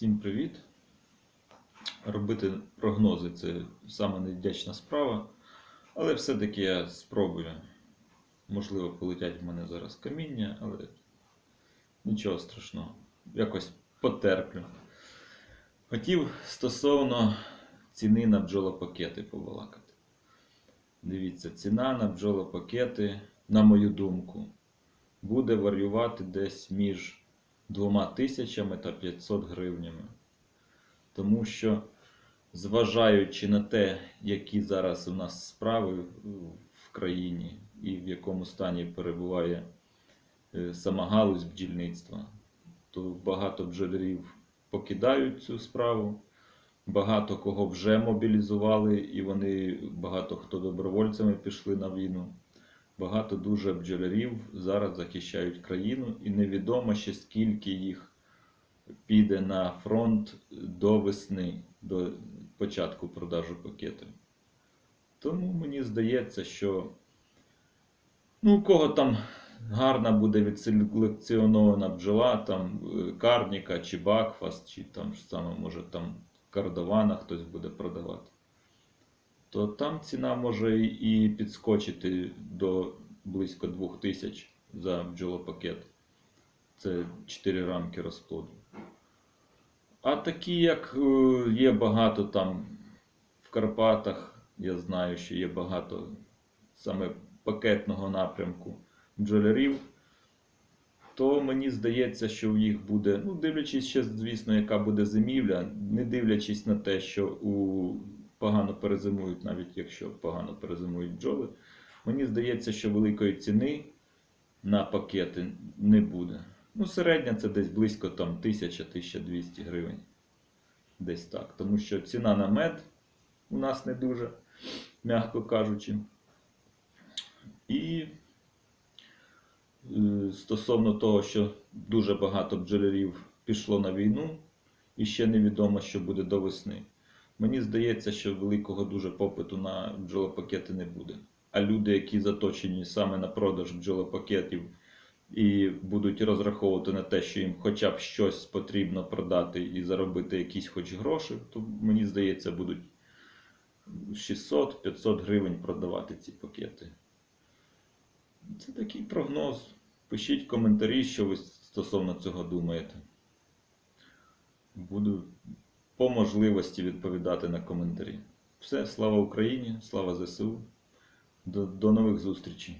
Всім привіт! Робити прогнози це саме невдячна справа, але все-таки я спробую. Можливо, полетять в мене зараз каміння, але нічого страшного. Якось потерплю. Хотів стосовно ціни на бджолопакети побалакати. Дивіться, ціна на бджолопакети, на мою думку, буде варіювати десь між 2 тисячами та 500 гривнями. Тому що, зважаючи на те, які зараз у нас справи в країні і в якому стані перебуває е, сама галузь бджільництва, то багато бджолярів покидають цю справу. Багато кого вже мобілізували, і вони багато хто добровольцями пішли на війну. Багато дуже бджолярів зараз захищають країну, і невідомо ще скільки їх піде на фронт до весни, до початку продажу пакетів. Тому мені здається, що ну, у кого там гарна буде відселекціонована бджола, там е, Карніка чи Бакфаст, чи там саме, може там Кардована хтось буде продавати то там ціна може і підскочити до близько 2000 за бджолопакет. Це 4 рамки розплоду. А такі, як е, є багато там в Карпатах, я знаю, що є багато саме пакетного напрямку бджолярів, то мені здається, що в їх буде, ну, дивлячись ще, звісно, яка буде зимівля, не дивлячись на те, що у погано перезимують, навіть якщо погано перезимують бджоли. Мені здається, що великої ціни на пакети не буде. Ну, середня це десь близько там 1000-1200 гривень. Десь так. Тому що ціна на мед у нас не дуже, м'яко кажучи. І е, стосовно того, що дуже багато бджолярів пішло на війну, і ще невідомо, що буде до весни. Мені здається, що великого дуже попиту на бджолопакети не буде. А люди, які заточені саме на продаж бджолопакетів і будуть розраховувати на те, що їм хоча б щось потрібно продати і заробити якісь хоч гроші, то мені здається, будуть 600-500 гривень продавати ці пакети. Це такий прогноз. Пишіть коментарі, що ви стосовно цього думаєте. Буду по можливості відповідати на коментарі. Все, слава Україні, слава ЗСУ. До, до нових зустрічей.